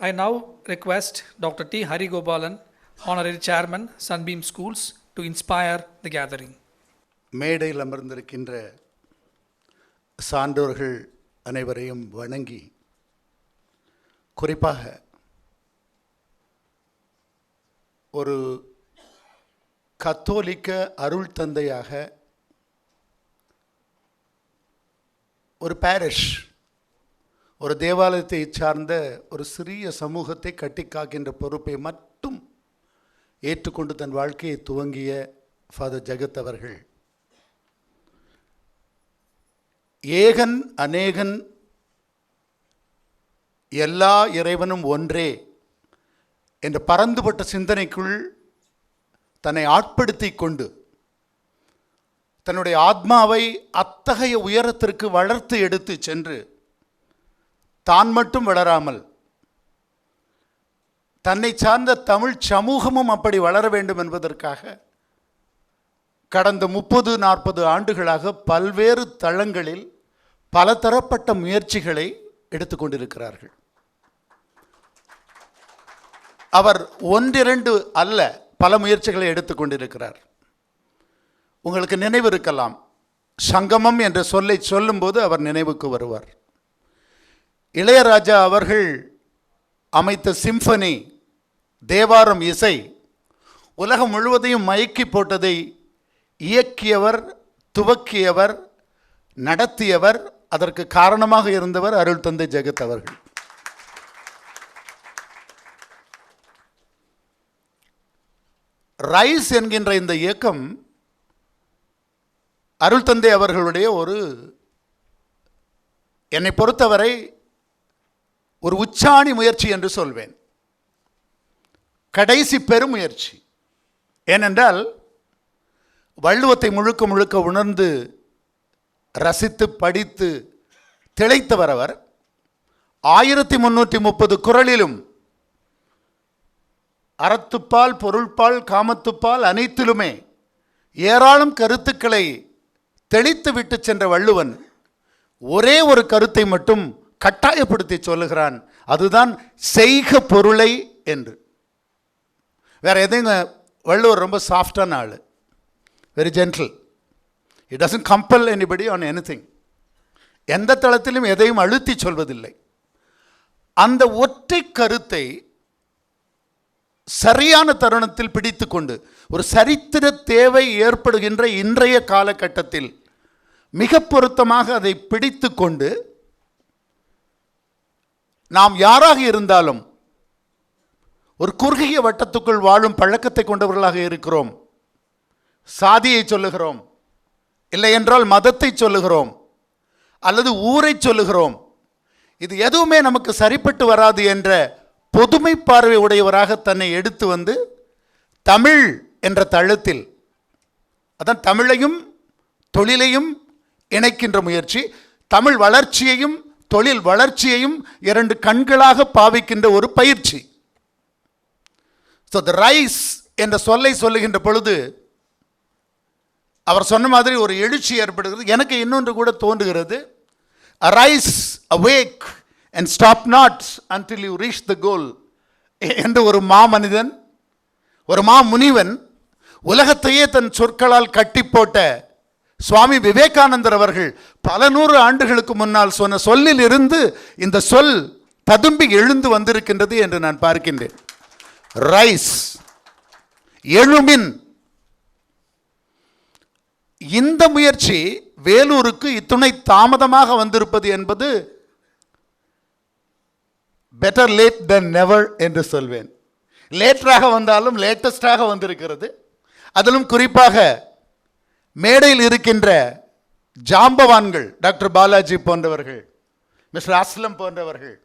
I now request Dr. T. Harigopalan, Honorary Chairman, Sunbeam Schools, to inspire the gathering. மேடையில் அமர்ந்திருக்கின்ற சான்றோர்கள் அனைவரையும் வணங்கி குறிப்பாக ஒரு கத்தோலிக்க அருள் தந்தையாக ஒரு பாரிஷ் ஒரு தேவாலயத்தை சார்ந்த ஒரு சிறிய சமூகத்தை கட்டி காக்கின்ற பொறுப்பை மட்டும் ஏற்றுக்கொண்டு தன் வாழ்க்கையை துவங்கிய ஃபாதர் ஜெகத் அவர்கள். ஏகன் அநேகன் எல்லா இறைவனும் ஒன்றே என்ற பரந்துபட்ட சிந்தனைக்குள் தன்னை ஆட்படுத்தி கொண்டு தன்னுடைய ஆத்மாவை அத்தகைய உயரத்திற்கு வளர்த்து எடுத்து சென்று தான் மட்டும் வளராமல் தன்னை சார்ந்த தமிழ் சமூகமும் அப்படி வளர வேண்டும் என்பதற்காக கடந்த முப்பது நாற்பது ஆண்டுகளாக பல்வேறு தளங்களில் பலதரப்பட்ட முயற்சிகளை எடுத்துக்கொண்டிருக்கிறார்கள் அவர் ஒன்றிரண்டு அல்ல பல முயற்சிகளை எடுத்துக்கொண்டிருக்கிறார் உங்களுக்கு நினைவு இருக்கலாம். சங்கமம் என்ற சொல்லை சொல்லும்போது அவர் நினைவுக்கு வருவார். இளையராஜா அவர்கள் அமைத்த சிம்பனி தேவாரம் இசை உலகம் முழுவதையும் மயக்கி போட்டதை இயக்கியவர் துவக்கியவர் நடத்தியவர் அதற்கு காரணமாக இருந்தவர் அருள் தந்தை ஜெகத் அவர்கள். ரைஸ் என்கின்ற இந்த இயக்கம் அருள் தந்தை அவர்களுடைய ஒரு என்னை பொறுத்தவரை ஒரு உச்சாணி முயற்சி என்று சொல்வேன். கடைசி பெருமுயற்சி ஏனென்றால் வள்ளுவத்தை முழுக்க முழுக்க உணர்ந்து ரசித்து படித்து திளைத்தவர் அவர் ஆயிரத்தி முன்னூற்றி முப்பது குரலிலும் அறத்துப்பால் பொருள்பால் காமத்துப்பால் அனைத்திலுமே ஏராளம் கருத்துக்களை தெளித்து விட்டு சென்ற வள்ளுவன் ஒரே ஒரு கருத்தை மட்டும் கட்டாயப்படுத்தி சொல்லுகிறான். அதுதான் செய்க பொருளை என்று. வேறு எதையும் வள்ளுவர் ரொம்ப சாஃப்டான ஆள். Very gentle it doesn't compel anybody on anything எந்த தளத்திலும் எதையும் அழுத்தி சொல்வதில்லை. அந்த ஒற்றை கருத்தை சரியான தருணத்தில் பிடித்து கொண்டு ஒரு சரித்திர தேவை ஏற்படுகின்ற இன்றைய காலகட்டத்தில் மிக பொருத்தமாக அதை பிடித்து கொண்டு நாம் யாராக இருந்தாலும் ஒரு குறுகிய வட்டத்துக்குள் வாழும் பழக்கத்தை கொண்டவர்களாக இருக்கிறோம். சாதியை சொல்லுகிறோம். இல்லை என்றால் மதத்தை சொல்லுகிறோம். அல்லது ஊரை சொல்லுகிறோம். இது எதுவுமே நமக்கு சரிப்பட்டு வராது என்ற பொதுமை பார்வை உடையவராக தன்னை எடுத்து வந்து தமிழ் என்ற தளத்தில் அதான் தமிழையும் தொழிலையும் இணைக்கின்ற முயற்சி தமிழ் வளர்ச்சியையும் தொழில் வளர்ச்சியையும் இரண்டு கண்களாக பாவிக்கின்ற ஒரு பயிற்சி. ஸோ த ரைஸ் என்ற சொல்லை சொல்லுகின்ற பொழுது அவர் சொன்ன மாதிரி ஒரு எழுச்சி ஏற்படுகிறது. எனக்கு இன்னொன்று கூட தோன்றுகிறது. Rise awake and stop not until you reach the goal என்று ஒரு மாமனிதன் ஒரு மா முனிவன் உலகத்தையே தன் சொற்களால் கட்டி போட்ட சுவாமி விவேகானந்தர் அவர்கள் பல நூறு ஆண்டுகளுக்கு முன்னால் சொன்ன சொல்லில் இருந்து இந்த சொல் ததும்பி எழுந்து வந்திருக்கின்றது என்று நான் பார்க்கின்றேன். ரைஸ் எழுமின் இந்த முயற்சி வேலூருக்கு இத்துணை தாமதமாக வந்திருப்பது என்பது பெட்டர் லேட் தென் நெவர் என்று சொல்வேன். லேட்டராக வந்தாலும் லேட்டஸ்டாக வந்திருக்கிறது. அதிலும் குறிப்பாக மேடையில் இருக்கின்ற ஜாம்பவான்கள் டாக்டர் பாலாஜி போன்றவர்கள் மிஸ்டர் அஸ்லம் போன்றவர்கள்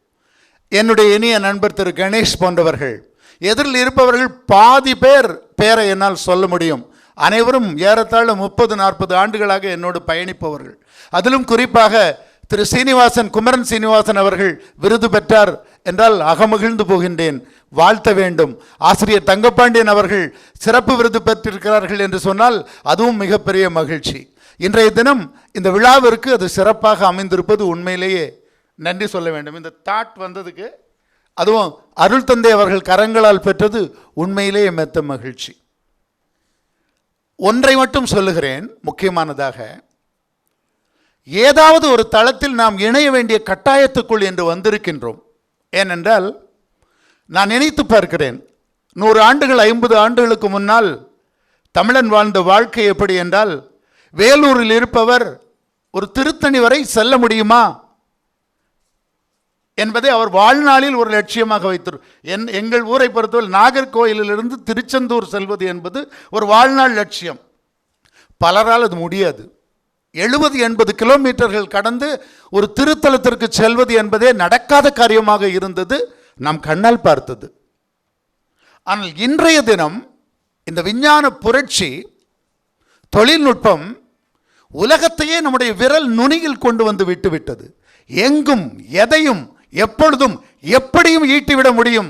என்னுடைய இனிய நண்பர் திரு கணேஷ் போன்றவர்கள் எதிரில் இருப்பவர்கள் பாதி பேர் பேரை என்னால் சொல்ல முடியும். அனைவரும் ஏறத்தாழ முப்பது நாற்பது ஆண்டுகளாக என்னோடு பயணிப்பவர்கள். அதிலும் குறிப்பாக திரு சீனிவாசன் குமரன் சீனிவாசன் அவர்கள் விருது பெற்றார் என்றால் அகமகிழ்ந்து போகின்றேன். வாழ்த்த வேண்டும். ஆசிரியர் தங்கப்பாண்டியன் அவர்கள் சிறப்பு விருது பெற்றிருக்கிறார்கள் என்று சொன்னால் அதுவும் மிகப்பெரிய மகிழ்ச்சி. இன்றைய தினம் இந்த விழாவிற்கு அது சிறப்பாக அமைந்திருப்பது உண்மையிலேயே நன்றி சொல்ல வேண்டும். இந்த தாட் வந்ததுக்கு அதுவும் அருள் தந்தை அவர்கள் கரங்களால் பெற்றது உண்மையிலேயே மெத்த மகிழ்ச்சி. ஒன்றை மட்டும் சொல்லுகிறேன் முக்கியமானதாக. ஏதாவது ஒரு தளத்தில் நாம் இணைய வேண்டிய கட்டாயத்துக்குள் என்று வந்திருக்கின்றோம். ஏனென்றால் நான் நினைத்து பார்க்கிறேன். நூறு ஆண்டுகள் ஐம்பது ஆண்டுகளுக்கு முன்னால் தமிழன் வாழ்ந்த வாழ்க்கை எப்படி என்றால் வேலூரில் இருப்பவர் ஒரு திருத்தணி வரை செல்ல முடியுமா? என்பதை அவர் வாழ்நாளில் ஒரு லட்சியமாக வைத்திரு என் எங்கள் ஊரை பொறுத்தவரை நாகர்கோயிலிருந்து திருச்செந்தூர் செல்வது என்பது ஒரு வாழ்நாள் லட்சியம். பலரால் அது முடியாது. எழுபது எண்பது கிலோமீட்டர்கள் கடந்து ஒரு திருத்தலத்திற்கு செல்வது என்பதே நடக்காத காரியமாக இருந்தது. நாம் கண்ணால் பார்த்தது. ஆனால் இன்றைய தினம் இந்த விஞ்ஞான புரட்சி தொழில்நுட்பம் உலகத்தையே நம்முடைய விரல் நுனியில் கொண்டு வந்து விட்டுவிட்டது எங்கும் எதையும் எப்பொழுதும் எப்படியும் ஈட்டிவிட முடியும்.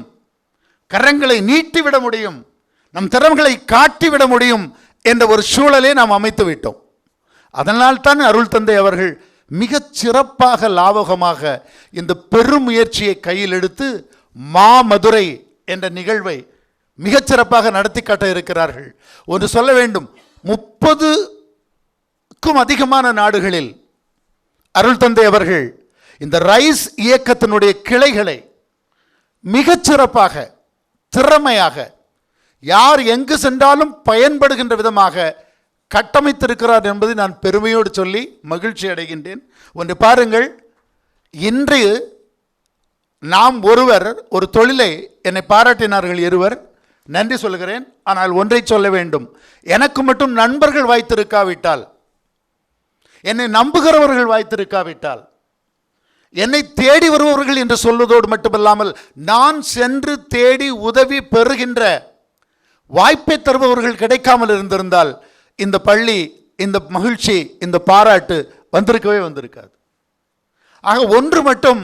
கரங்களை நீட்டிவிட முடியும். நம் திறமைகளை காட்டிவிட முடியும் என்ற ஒரு சூழலை நாம் அமைத்து விட்டோம். அதனால் தான் அருள் தந்தை அவர்கள் மிகச் சிறப்பாக லாவகமாக இந்த பெரும் முயற்சியை கையில் எடுத்து மாமதுரை என்ற நிகழ்வை மிகச்சிறப்பாக நடத்தி காட்ட இருக்கிறார்கள். ஒன்று சொல்ல வேண்டும் முப்பதுக்கும் அதிகமான நாடுகளில் அருள் தந்தை அவர்கள் இந்த ரைஸ் இயக்கத்தினுடைய கிளைகளை மிகச்சிறப்பாக திறமையாக யார் எங்கு சென்றாலும் பயன்படுகின்ற விதமாக கட்டமைத்திருக்கிறார் என்பதை நான் பெருமையோடு சொல்லி மகிழ்ச்சி அடைகின்றேன். ஒன்று பாருங்கள் இன்று நாம் ஒருவர் ஒரு தொழிலை என்னை பாராட்டினார்கள் இருவர். நன்றி சொல்கிறேன் ஆனால் ஒன்றை சொல்ல வேண்டும். எனக்கு மட்டும் நண்பர்கள் வாய்த்திருக்காவிட்டால் என்னை நம்புகிறவர்கள் வாய்த்திருக்காவிட்டால் என்னை தேடி வருபவர்கள் என்று சொல்வதோடு மட்டுமல்லாமல் நான் சென்று தேடி உதவி பெறுகின்ற வாய்ப்பை தருபவர்கள் கிடைக்காமல் இருந்திருந்தால் இந்த பள்ளி இந்த மகிழ்ச்சி இந்த பாராட்டு வந்திருக்கவே வந்திருக்காது. ஆக ஒன்று மட்டும்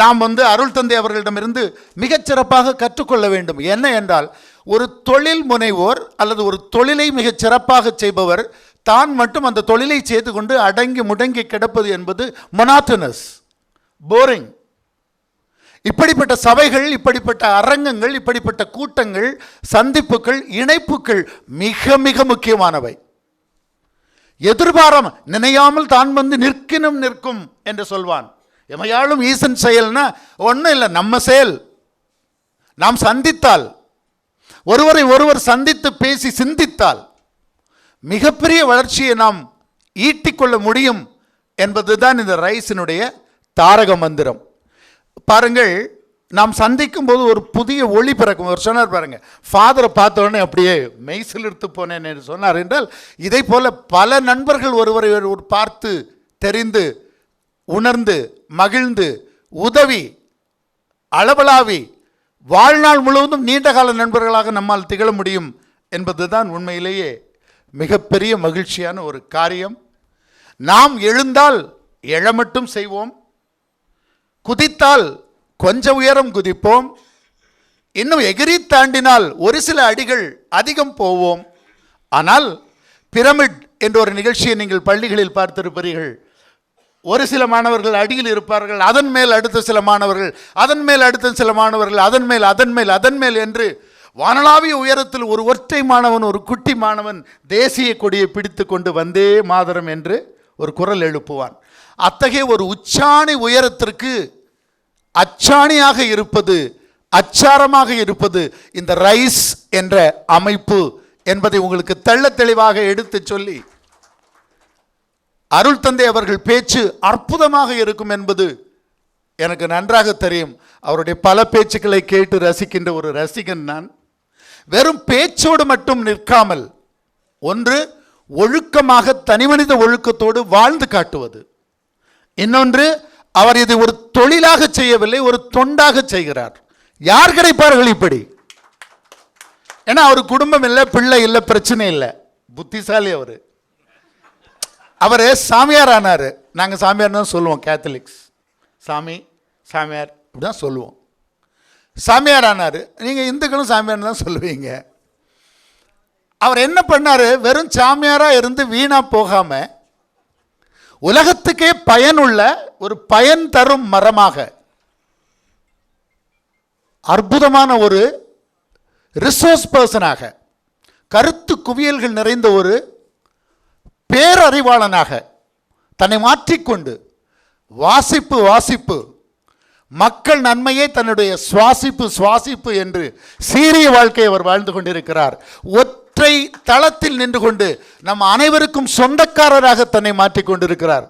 நாம் வந்து அருள் தந்தை அவர்களிடமிருந்து மிகச்சிறப்பாக கற்றுக்கொள்ள வேண்டும். என்ன என்றால் ஒரு தொழில் முனைவோர் அல்லது ஒரு தொழிலை மிகச் சிறப்பாக செய்பவர் தான் மட்டும் அந்த தொழிலை செய்து கொண்டு அடங்கி முடங்கி கிடப்பது என்பது மொனாத்தனஸ் போரிங் இப்படிப்பட்ட சபைகள் இப்படிப்பட்ட அரங்கங்கள் இப்படிப்பட்ட கூட்டங்கள் சந்திப்புகள் இணைப்புகள் மிக மிக முக்கியமானவை. எதிர்பாரம் நினையாமல் தான் வந்து நிற்கினும் நிற்கும் என்று சொல்வான். எமையாலும் ஈசன் செயல்னா ஒன்றும் இல்லை நம்ம செயல். நாம் சந்தித்தால். ஒருவரை ஒருவர் சந்தித்து பேசி சிந்தித்தால். மிகப்பெரிய வளர்ச்சியை நாம் ஈட்டிக்கொள்ள முடியும் என்பதுதான் இந்த ரைஸினுடைய தாரக மந்திரம். பாருங்கள் நாம் சந்திக்கும் போது ஒரு புதிய ஒளி பிறக்கும். ஒரு சொன்னார் பாருங்க ஃபாதரை பார்த்தோடனே அப்படியே மெய்சில் எடுத்து போனேன் என்று சொன்னார். என்றால் இதை போல பல நண்பர்கள் ஒருவரை ஒரு பார்த்து தெரிந்து உணர்ந்து மகிழ்ந்து உதவி அளவலாவி வாழ்நாள் முழுவதும் நீண்டகால நண்பர்களாக நம்மால் திகழ முடியும் என்பதுதான் உண்மையிலேயே மிகப்பெரிய மகிழ்ச்சியான ஒரு காரியம். நாம் எழுந்தால் எழ மட்டும் செய்வோம். குதித்தால் கொஞ்ச உயரம் குதிப்போம். இன்னும் எகிரி தாண்டினால் ஒரு சில அடிகள் அதிகம் போவோம். ஆனால் பிரமிட் என்ற ஒரு நிகழ்ச்சியை நீங்கள் பள்ளிகளில் பார்த்திருப்பீர்கள். ஒரு சில மாணவர்கள் அடியில் இருப்பார்கள் அதன் மேல் அடுத்த சில மாணவர்கள் அதன் மேல் அடுத்த சில மாணவர்கள் அதன் மேல் அதன் மேல் அதன் மேல் என்று வானளாவிய உயரத்தில் ஒரு ஒற்றை மாணவன் ஒரு குட்டி மாணவன் தேசிய கொடியை பிடித்து கொண்டு வந்தே மாதரம் என்று ஒரு குரல் எழுப்புவான். அத்தகைய ஒரு உச்சாணி உயரத்திற்கு அச்சாணியாக இருப்பது அச்சாரமாக இருப்பது இந்த ரைஸ் என்ற அமைப்பு என்பதை உங்களுக்கு தெள்ள தெளிவாக எடுத்து சொல்லி அருள் தந்தை அவர்கள் பேச்சு அற்புதமாக இருக்கும் என்பது எனக்கு நன்றாக தெரியும். அவருடைய பல பேச்சுக்களை கேட்டு ரசிக்கின்ற ஒரு ரசிகன் நான். வெறும் பேச்சோடு மட்டும் நிற்காமல் ஒன்று ஒழுக்கமாக தனிமனித ஒழுக்கத்தோடு வாழ்ந்து காட்டுவது. இன்னொன்று அவர் இதை ஒரு தொழிலாக செய்யவில்லை ஒரு தொண்டாக செய்கிறார். யார் கிடைப்பார்கள் இப்படி? ஏன்னா அவர் குடும்பம் இல்லை பிள்ளை இல்லை பிரச்சனை இல்லை. புத்திசாலி அவர். அவர் சாமியார் ஆனார் நாங்கள் சாமியார் தான் சொல்லுவோம் கேத்தலிக்ஸ் சாமி சாமியார் இப்படி தான் சொல்லுவோம். சாமியார் ஆனார் நீங்கள் இந்துக்களும் சாமியார் தான் சொல்லுவீங்க. அவர் என்ன பண்ணார்? வெறும் சாமியாராக இருந்து வீணாக போகாமல் உலகத்துக்கே பயனுள்ள ஒரு பயன் தரும் மரமாக அற்புதமான ஒரு ரிசோர்ஸ் பர்சனாக கருத்து குவியல்கள் நிறைந்த ஒரு பேரறிவாளனாக தன்னை மாற்றிக்கொண்டு வாசிப்பு வாசிப்பு மக்கள் நன்மையே தன்னுடைய சுவாசிப்பு சுவாசிப்பு என்று சீரிய வாழ்க்கையை அவர் வாழ்ந்து கொண்டிருக்கிறார். ஒற்றை தளத்தில் நின்று கொண்டு நம் அனைவருக்கும் சொந்தக்காரராக தன்னை மாற்றிக்கொண்டிருக்கிறார்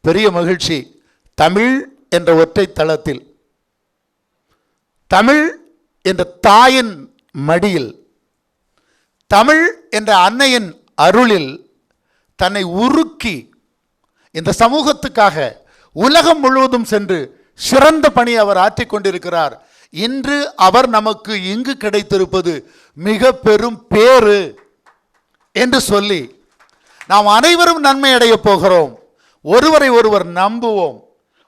பெரிய மகிழ்ச்சி. தமிழ் என்ற ஒற்றை தளத்தில். தமிழ் என்ற தாயின் மடியில். தமிழ் என்ற அன்னையின் அருளில் தன்னை உருக்கி இந்த சமூகத்துக்காக உலகம் முழுவதும் சென்று சிறந்த பணி அவர் ஆற்றிக் கொண்டிருக்கிறார். இன்று அவர் நமக்கு இங்கு கிடைத்திருப்பது மிக பெரும் பேறு என்று சொல்லி நாம் அனைவரும் நன்மை அடையப் போகிறோம். ஒருவரை ஒருவர் நம்புவோம்.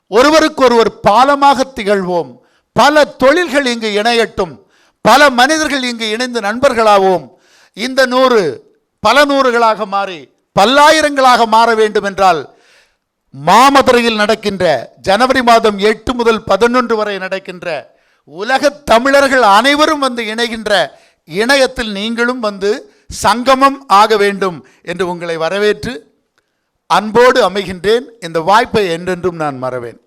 ஒருவருக்கொருவர் பாலமாக திகழ்வோம். பல தொழில்கள் இங்கு இணையட்டும். பல மனிதர்கள் இங்கு இணைந்து நண்பர்களாவோம். இந்த நூறு பல நூறுகளாக மாறி பல்லாயிரங்களாக மாற வேண்டும் என்றால் மாமதுரையில் நடக்கின்ற ஜனவரி மாதம் எட்டு முதல் பதினொன்று வரை நடக்கின்ற உலக தமிழர்கள் அனைவரும் வந்து இணைகின்ற இணையத்தில் நீங்களும் வந்து சங்கமம் ஆக வேண்டும் என்று உங்களை வரவேற்று அன்போடு அமைகின்றேன். இந்த வாய்ப்பை என்றென்றும் நான் மறவேன்.